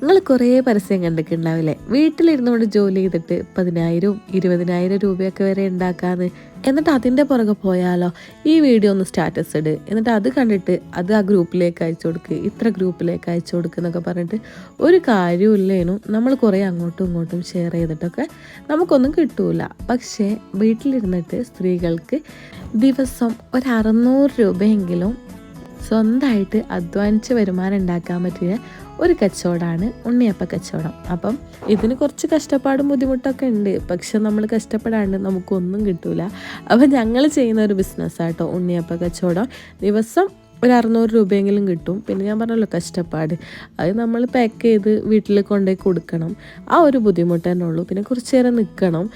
നിങ്ങൾ കുറേ പരസ്യം കണ്ടിട്ടുണ്ടാവില്ലേ? വീട്ടിലിരുന്നുകൊണ്ട് ജോലി ചെയ്തിട്ട് പതിനായിരവും ഇരുപതിനായിരം രൂപയൊക്കെ വരെ ഉണ്ടാക്കാന്ന്. എന്നിട്ട് അതിന്റെ പുറകെ പോയാലോ? ഈ വീഡിയോ ഒന്ന് സ്റ്റാറ്റസ് ഇട്. എന്നിട്ട് അത് കണ്ടിട്ട് അത് ആ ഗ്രൂപ്പിലേക്ക് അയച്ചു കൊടുക്ക്. ഇത്ര ഗ്രൂപ്പിലേക്ക് അയച്ചു കൊടുക്കുക എന്നൊക്കെ പറഞ്ഞിട്ട് ഒരു കാര്യമില്ലേനു നമ്മൾ കുറേ അങ്ങോട്ടും ഇങ്ങോട്ടും ഷെയർ ചെയ്തിട്ടൊക്കെ നമുക്കൊന്നും കിട്ടൂല. പക്ഷേ വീട്ടിലിരുന്നിട്ട് സ്ത്രീകൾക്ക് ദിവസം ഒരു അറുന്നൂറ് രൂപയെങ്കിലും സ്വന്തമായിട്ട് അധ്വാനിച്ച് വരുമാനം ഉണ്ടാക്കാൻ പറ്റിയ ഒരു കച്ചവടമാണ് ഉണ്ണിയപ്പ കച്ചവടം. അപ്പം ഇതിന് കുറച്ച് കഷ്ടപ്പാടും ബുദ്ധിമുട്ടൊക്കെ ഉണ്ട്. പക്ഷെ നമ്മൾ കഷ്ടപ്പെടാണ്ട് നമുക്കൊന്നും കിട്ടൂല. അപ്പം ഞങ്ങൾ ചെയ്യുന്ന ഒരു ബിസിനസ്സാട്ടോ ഉണ്ണിയപ്പ കച്ചവടം. ദിവസം ഒരു അറുന്നൂറ് രൂപയെങ്കിലും കിട്ടും. പിന്നെ ഞാൻ പറഞ്ഞല്ലോ കഷ്ടപ്പാട്. അത് നമ്മൾ പാക്ക് ചെയ്ത് വീട്ടിൽ കൊണ്ടുപോയി കൊടുക്കണം. ആ ഒരു ബുദ്ധിമുട്ട് തന്നെ ഉള്ളൂ. പിന്നെ കുറച്ച് നേരം നിൽക്കണം.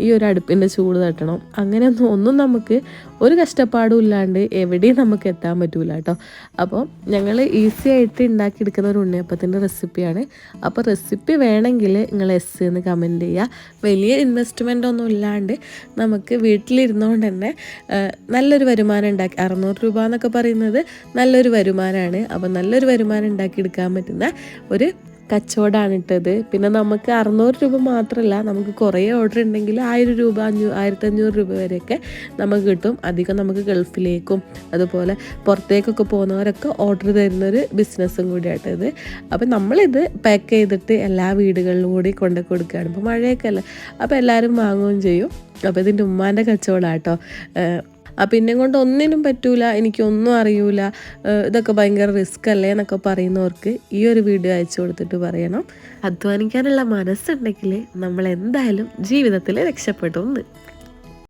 ഈ ഒരു അടുപ്പിന്റെ ചൂട് തട്ടണം. അങ്ങനെയൊന്നും ഒന്നും നമുക്ക് ഒരു കഷ്ടപ്പാടും ഇല്ലാണ്ട് എവിടെയും നമുക്ക് എത്താൻ പറ്റൂല കേട്ടോ. അപ്പോൾ ഞങ്ങൾ ഈസി ആയിട്ട് ഉണ്ടാക്കിയെടുക്കുന്ന ഒരു ഉണ്ണിയപ്പത്തിന്റെ റെസിപ്പിയാണ് അപ്പോൾ റെസിപ്പി വേണമെങ്കിൽ നിങ്ങൾ എസ് എന്ന് കമന്റ് ചെയ്യുക. വലിയ ഇൻവെസ്റ്റ്മെന്റ് ഒന്നും ഇല്ലാണ്ട് നമുക്ക് വീട്ടിലിരുന്നുകൊണ്ട് തന്നെ നല്ലൊരു വരുമാനം ഉണ്ടാക്കി അറുന്നൂറ് രൂപ എന്നൊക്കെ പറയുന്നത് നല്ലൊരു വരുമാനമാണ്. അപ്പോൾ നല്ലൊരു വരുമാനം ഉണ്ടാക്കിയെടുക്കാൻ പറ്റുന്ന ഒരു കച്ചവടമാണ് ഇട്ടത് പിന്നെ നമുക്ക് അറുന്നൂറ് രൂപ മാത്രമല്ല നമുക്ക് കുറേ ഓർഡർ ഉണ്ടെങ്കിൽ ആയിരം രൂപ അഞ്ഞൂ ആയിരത്തഞ്ഞൂറ് രൂപ വരെയൊക്കെ നമുക്ക് കിട്ടും. അധികം നമുക്ക് ഗൾഫിലേക്കും അതുപോലെ പുറത്തേക്കൊക്കെ പോകുന്നവരൊക്കെ ഓർഡർ തരുന്നൊരു ബിസിനസ്സും കൂടിയായിട്ട് ഇത്. അപ്പം നമ്മളിത് പാക്ക് ചെയ്തിട്ട് എല്ലാ വീടുകളിലും കൂടി കൊണ്ടു കൊടുക്കുകയാണ്. ഇപ്പോൾ മഴയൊക്കെ അല്ലേ? അപ്പോൾ എല്ലാവരും വാങ്ങുകയും ചെയ്യും. അപ്പോൾ ഇതിന്റെ ഉമ്മാന്റെ കച്ചവടമാണ് കേട്ടോ അപ്പം എന്നെ കൊണ്ട് ഒന്നിനും പറ്റൂല എനിക്കൊന്നും അറിയൂല. ഇതൊക്കെ ഭയങ്കര റിസ്ക് അല്ലേ എന്നൊക്കെ പറയുന്നവർക്ക് ഈ ഒരു വീഡിയോ അയച്ചു കൊടുത്തിട്ട് പറയണം. അധ്വാനിക്കാനുള്ള മനസ്സുണ്ടെങ്കിൽ നമ്മൾ എന്തായാലും ജീവിതത്തിൽ രക്ഷപ്പെടും